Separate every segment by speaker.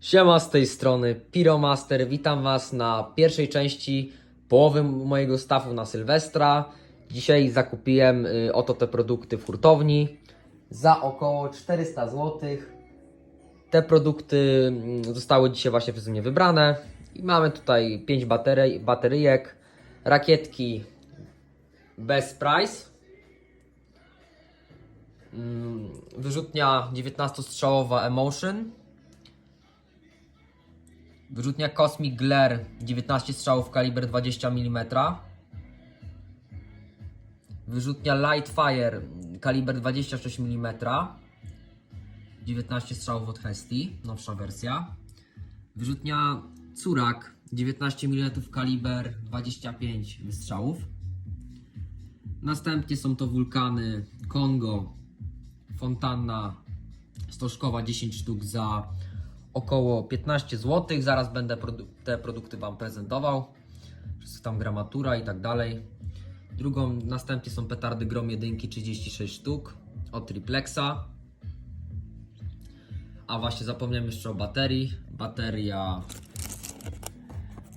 Speaker 1: Siema z tej strony Pyromaster. Witam Was na pierwszej części połowy mojego stawu na Sylwestra. Dzisiaj zakupiłem y, oto te produkty w hurtowni za około 400 zł. Te produkty mm, zostały dzisiaj właśnie przeze mnie wybrane. I mamy tutaj 5 baterii, bateryjek, rakietki bez price. Mm, Wyrzutnia 19-strzałowa Emotion. Wyrzutnia Cosmic Glare 19 strzałów kaliber 20 mm. Wyrzutnia Light Fire kaliber 26 mm. 19 strzałów od Hesti, nowsza wersja. Wyrzutnia Curak 19 mm kaliber 25 wystrzałów. Następnie są to wulkany Kongo, Fontanna Stożkowa 10 sztuk za około 15 zł. Zaraz będę produ- te produkty Wam prezentował. Wszystko tam gramatura i tak dalej. Drugą następnie są petardy Grom 1 36 sztuk od Triplexa. A właśnie zapomniałem jeszcze o baterii. Bateria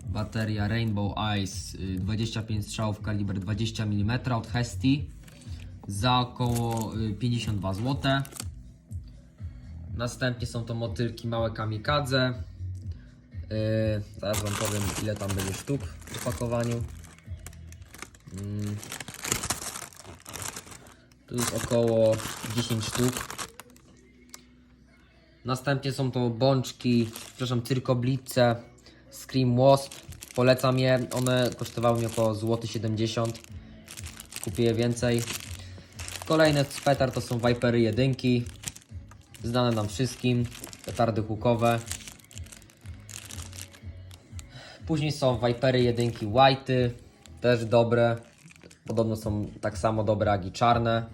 Speaker 1: bateria Rainbow Eyes y, 25 strzałów kaliber 20 mm od Hesti za około y, 52 zł. Następnie są to motylki małe kamikadze. Yy, zaraz Wam powiem ile tam będzie sztuk w opakowaniu. Mm. Tu jest około 10 sztuk. Następnie są to bączki, przepraszam, cyrkoblice Scream Wasp. Polecam je, one kosztowały mi około złoty 70 Kupię je więcej. Kolejne z petar to są Vipery jedynki znane nam wszystkim, petardy hukowe. Później są Vipery jedynki White'y, też dobre. Podobno są tak samo dobre jak i czarne.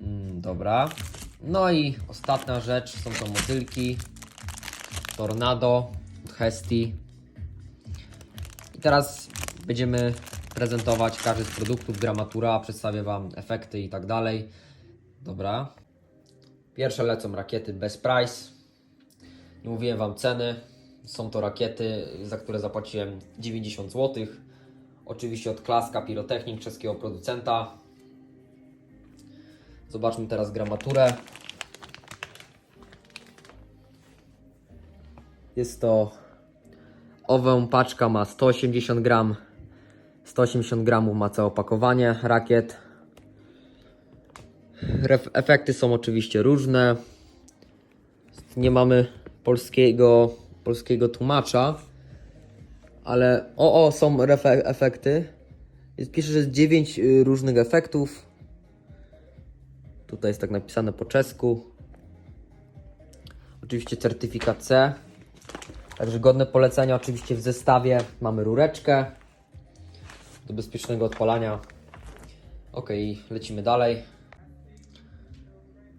Speaker 1: Mm, dobra. No i ostatnia rzecz są to motylki Tornado od Hesti. I teraz będziemy prezentować każdy z produktów, gramatura, przedstawię Wam efekty i tak dalej. Dobra. Pierwsze lecą rakiety bez price. Nie mówiłem Wam ceny. Są to rakiety, za które zapłaciłem 90 zł. Oczywiście od Klaska Pirotechnik, czeskiego producenta. Zobaczmy teraz gramaturę. Jest to ową paczka ma 180 gram. 180 gramów ma całe opakowanie rakiet. Efekty są oczywiście różne. Nie mamy polskiego, polskiego tłumacza, ale o, o są efekty. Pisze, że jest 9 y, różnych efektów. Tutaj jest tak napisane po czesku. Oczywiście certyfikat C. Także godne polecenia oczywiście w zestawie mamy rureczkę do bezpiecznego odpalania. Ok, lecimy dalej.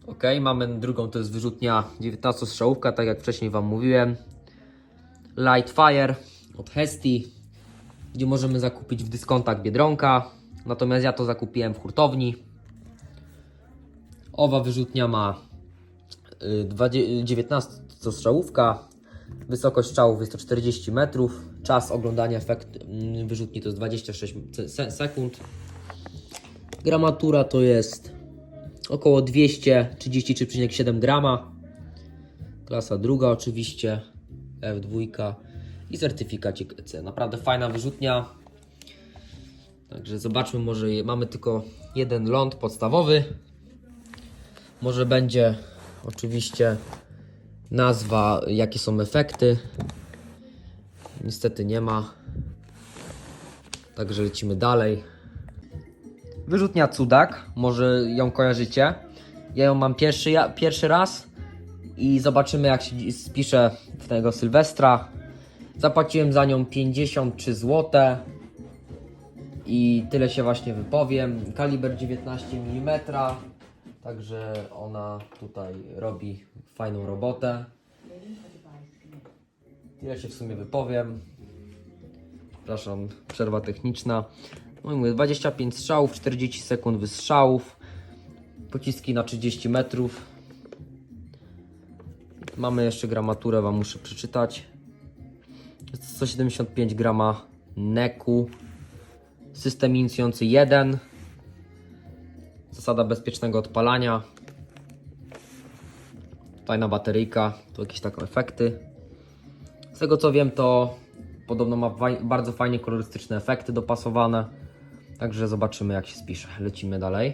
Speaker 1: Ok, mamy drugą, to jest wyrzutnia 19 strzałówka, tak jak wcześniej Wam mówiłem. Light Fire od Hesti, gdzie możemy zakupić w dyskontach Biedronka. Natomiast ja to zakupiłem w hurtowni. Owa wyrzutnia ma y, 20 19 strzałówka. Wysokość strzałów jest to 40 metrów. Czas oglądania efekt mm, wyrzutni to jest 26 se- sekund. Gramatura to jest około 233,7 grama. Klasa druga oczywiście, F2 i certyfikacik EC. Naprawdę fajna wyrzutnia. Także zobaczmy, może mamy tylko jeden ląd podstawowy. Może będzie oczywiście nazwa, jakie są efekty. Niestety nie ma. Także lecimy dalej. Wyrzutnia Cudak, może ją kojarzycie. Ja ją mam pierwszy, ja, pierwszy raz i zobaczymy jak się spisze w tego Sylwestra. Zapłaciłem za nią 53 zł i tyle się właśnie wypowiem. Kaliber 19 mm, także ona tutaj robi fajną robotę. Tyle się w sumie wypowiem. Przepraszam, przerwa techniczna. No mówię, 25 strzałów, 40 sekund wystrzałów. Pociski na 30 metrów. Mamy jeszcze gramaturę, Wam muszę przeczytać. Jest to 175 grama neku. System inicjujący 1. Zasada bezpiecznego odpalania. Fajna bateryjka, tu jakieś takie efekty. Z tego co wiem, to podobno ma bardzo fajnie kolorystyczne efekty dopasowane. Także zobaczymy, jak się spisze. Lecimy dalej.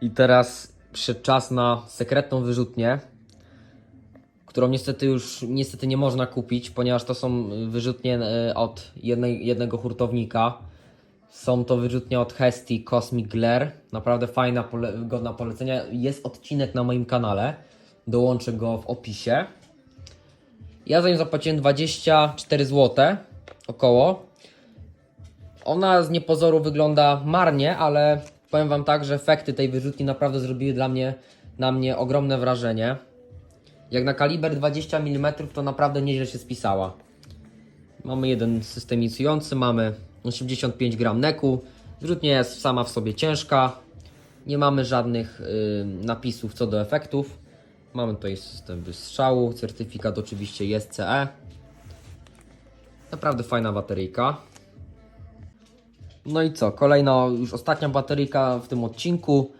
Speaker 1: I teraz przyszedł czas na sekretną wyrzutnię, którą niestety już niestety nie można kupić, ponieważ to są wyrzutnie e, od jednej, jednego hurtownika. Są to wyrzutnie od Hesty Cosmic Glare. Naprawdę fajna, pole, godna polecenia. Jest odcinek na moim kanale. Dołączę go w opisie. Ja za nią zapłaciłem 24 zł około. Ona z niepozoru wygląda marnie, ale powiem Wam tak, że efekty tej wyrzutni naprawdę zrobiły dla mnie, na mnie ogromne wrażenie. Jak na kaliber 20 mm to naprawdę nieźle się spisała. Mamy jeden system mamy 85 gram neku. Wyrzutnia jest sama w sobie ciężka. Nie mamy żadnych y, napisów co do efektów. Mamy tutaj system wystrzału, certyfikat oczywiście jest CE. Naprawdę fajna bateryjka. No i co? Kolejna, już ostatnia bateryjka w tym odcinku.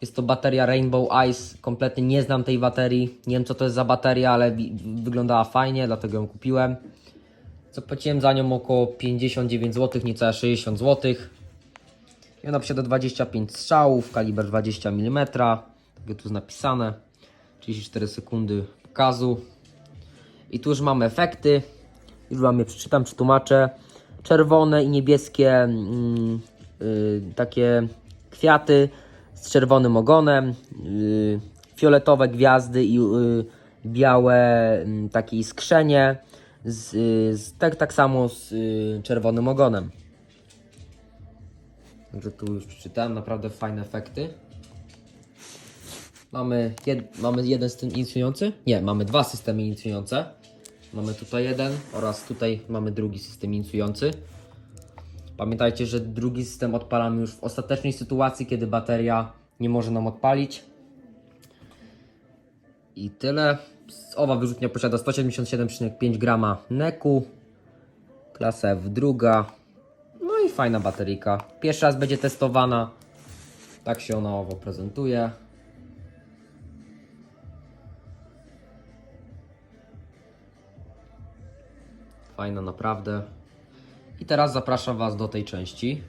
Speaker 1: Jest to bateria Rainbow Ice. Kompletnie nie znam tej baterii. Nie wiem co to jest za bateria, ale wyglądała fajnie, dlatego ją kupiłem. Zapłaciłem za nią około 59 zł, niecałe 60 zł. I ona posiada 25 strzałów, kaliber 20 mm. Tak jak tu jest napisane. 34 sekundy pokazu. I tu już mamy efekty. Już Wam je przeczytam, przetłumaczę. Czerwone i niebieskie mm, y, takie kwiaty z czerwonym ogonem. Y, fioletowe gwiazdy i y, białe y, takie iskrzenie. Z, z, tak, tak samo z czerwonym ogonem. Także tu już przeczytałem, naprawdę fajne efekty. Mamy, jed, mamy jeden system inicjujący? Nie, mamy dwa systemy inicjujące. Mamy tutaj jeden oraz tutaj mamy drugi system inicjujący. Pamiętajcie, że drugi system odpalamy już w ostatecznej sytuacji, kiedy bateria nie może nam odpalić. I tyle. Owa wyrzutnia posiada 177,5 grama neku. Klasa F druga. No i fajna bateryjka. Pierwszy raz będzie testowana. Tak się ona owo prezentuje. Fajna naprawdę. I teraz zapraszam Was do tej części.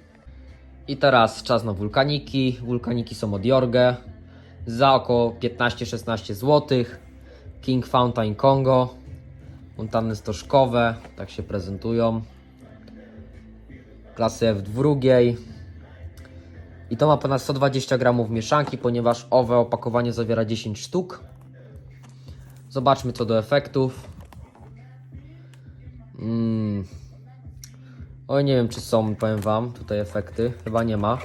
Speaker 1: I teraz czas na wulkaniki. Wulkaniki są od Jorge. Za około 15-16 zł. King Fountain Congo. Fontanny stożkowe. Tak się prezentują. Klasy F drugiej. I to ma ponad 120 gramów mieszanki, ponieważ owe opakowanie zawiera 10 sztuk. Zobaczmy co do efektów. Mm. Oj, nie wiem czy są, powiem wam, tutaj efekty. Chyba nie ma.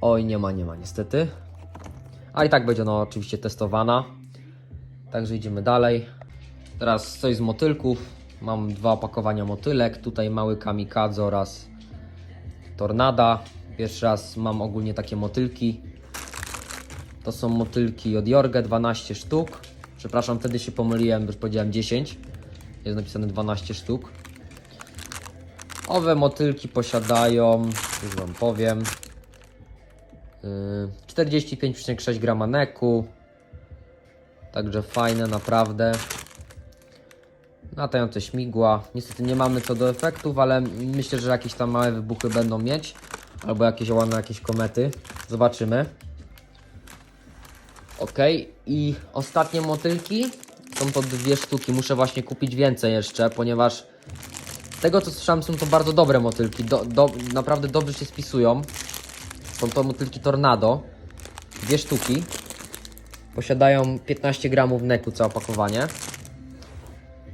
Speaker 1: Oj, nie ma, nie ma niestety. A i tak będzie ona oczywiście testowana. Także idziemy dalej. Teraz coś z motylków. Mam dwa opakowania motylek. Tutaj mały kamikadze oraz tornada. Pierwszy raz mam ogólnie takie motylki. To są motylki od Jorge, 12 sztuk. Przepraszam, wtedy się pomyliłem, już powiedziałem 10. Jest napisane 12 sztuk. Owe motylki posiadają, już Wam powiem, yy, 45,6 grama neku. Także fajne, naprawdę. Latające śmigła. Niestety nie mamy co do efektów, ale myślę, że jakieś tam małe wybuchy będą mieć. Albo jakieś ładne jakieś komety. Zobaczymy. Ok, i ostatnie motylki są to dwie sztuki. Muszę właśnie kupić więcej jeszcze, ponieważ z tego co słyszałem są to bardzo dobre motylki. Do, do, naprawdę dobrze się spisują. Są to motylki Tornado. Dwie sztuki. Posiadają 15 gramów neku całe opakowanie.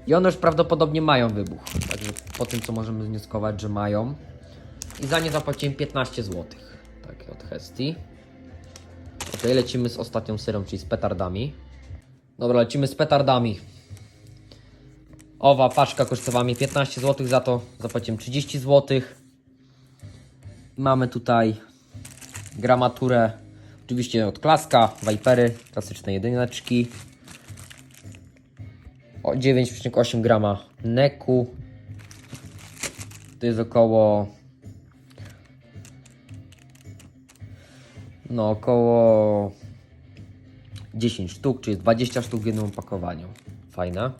Speaker 1: I one już prawdopodobnie mają wybuch. Także po tym co możemy wnioskować, że mają. I za nie zapłaciłem 15 zł. Tak, od Hesty. Ok, lecimy z ostatnią serią, czyli z petardami. Dobra, lecimy z petardami. Owa paczka kosztowała mnie 15 zł, za to zapłaciłem 30 zł. Mamy tutaj gramaturę, oczywiście od klaska, Vipery, klasyczne jedyneczki. o 9,8 grama neku. To jest około no około 10 sztuk, czyli 20 sztuk w jednym opakowaniu. Fajne.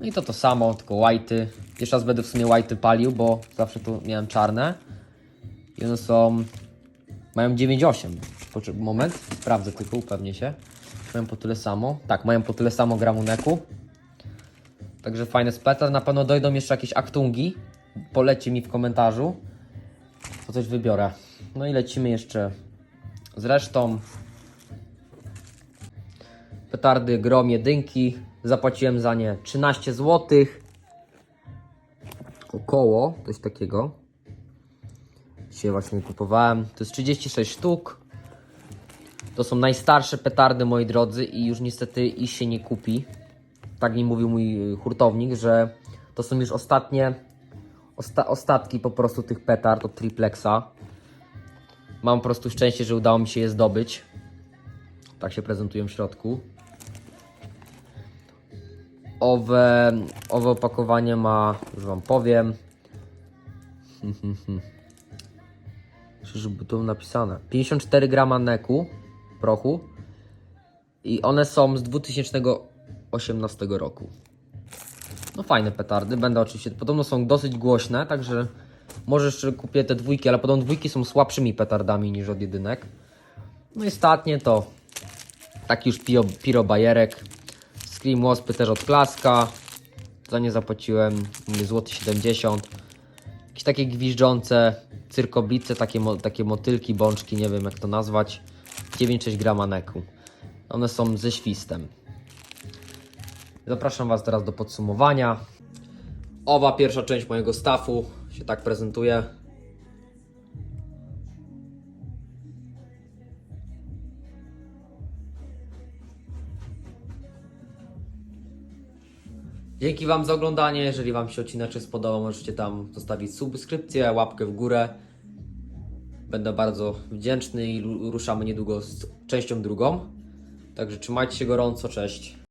Speaker 1: No i to to samo, tylko white'y. Jeszcze raz będę w sumie white'y palił, bo zawsze tu miałem czarne. I one są... Mają 9,8. Poczek- Moment, sprawdzę tylko, upewnię się. Mają po tyle samo. Tak, mają po tyle samo gramu neku. Także fajny spetar. Na pewno dojdą jeszcze jakieś aktungi. Polecie mi w komentarzu. To coś wybiorę. No i lecimy jeszcze z resztą. Petardy grom jedynki. Zapłaciłem za nie 13 zł. Około, coś takiego. Dzisiaj właśnie kupowałem. To jest 36 sztuk. To są najstarsze petardy, moi drodzy, i już niestety ich się nie kupi. Tak mi mówił mój y, hurtownik, że to są już ostatnie osta ostatki po prostu tych petard od triplexa. Mam po prostu szczęście, że udało mi się je zdobyć. Tak się prezentują w środku. Owe, owe opakowanie ma, już Wam powiem. Czyżby tu napisane? 54 grama neku, prochu. I one są z 2018 roku. No fajne petardy, będę oczywiście, podobno są dosyć głośne, także może jeszcze kupię te dwójki, ale podobno dwójki są słabszymi petardami niż od jedynek. No i ostatnie to taki już piro, piro bajerek. Scream też od Klaska. Za nie zapłaciłem złoty 70. Jakieś takie gwiżdżące cyrkoblice, takie, takie motylki, bączki, nie wiem jak to nazwać. 9,6 grama neku. One są ze świstem. Zapraszam Was teraz do podsumowania. Owa pierwsza część mojego stafu się tak prezentuje. Dzięki Wam za oglądanie. Jeżeli Wam się odcinek spodobał, możecie tam zostawić subskrypcję, łapkę w górę. Będę bardzo wdzięczny i ru- ruszamy niedługo z częścią drugą. Także trzymajcie się gorąco, cześć.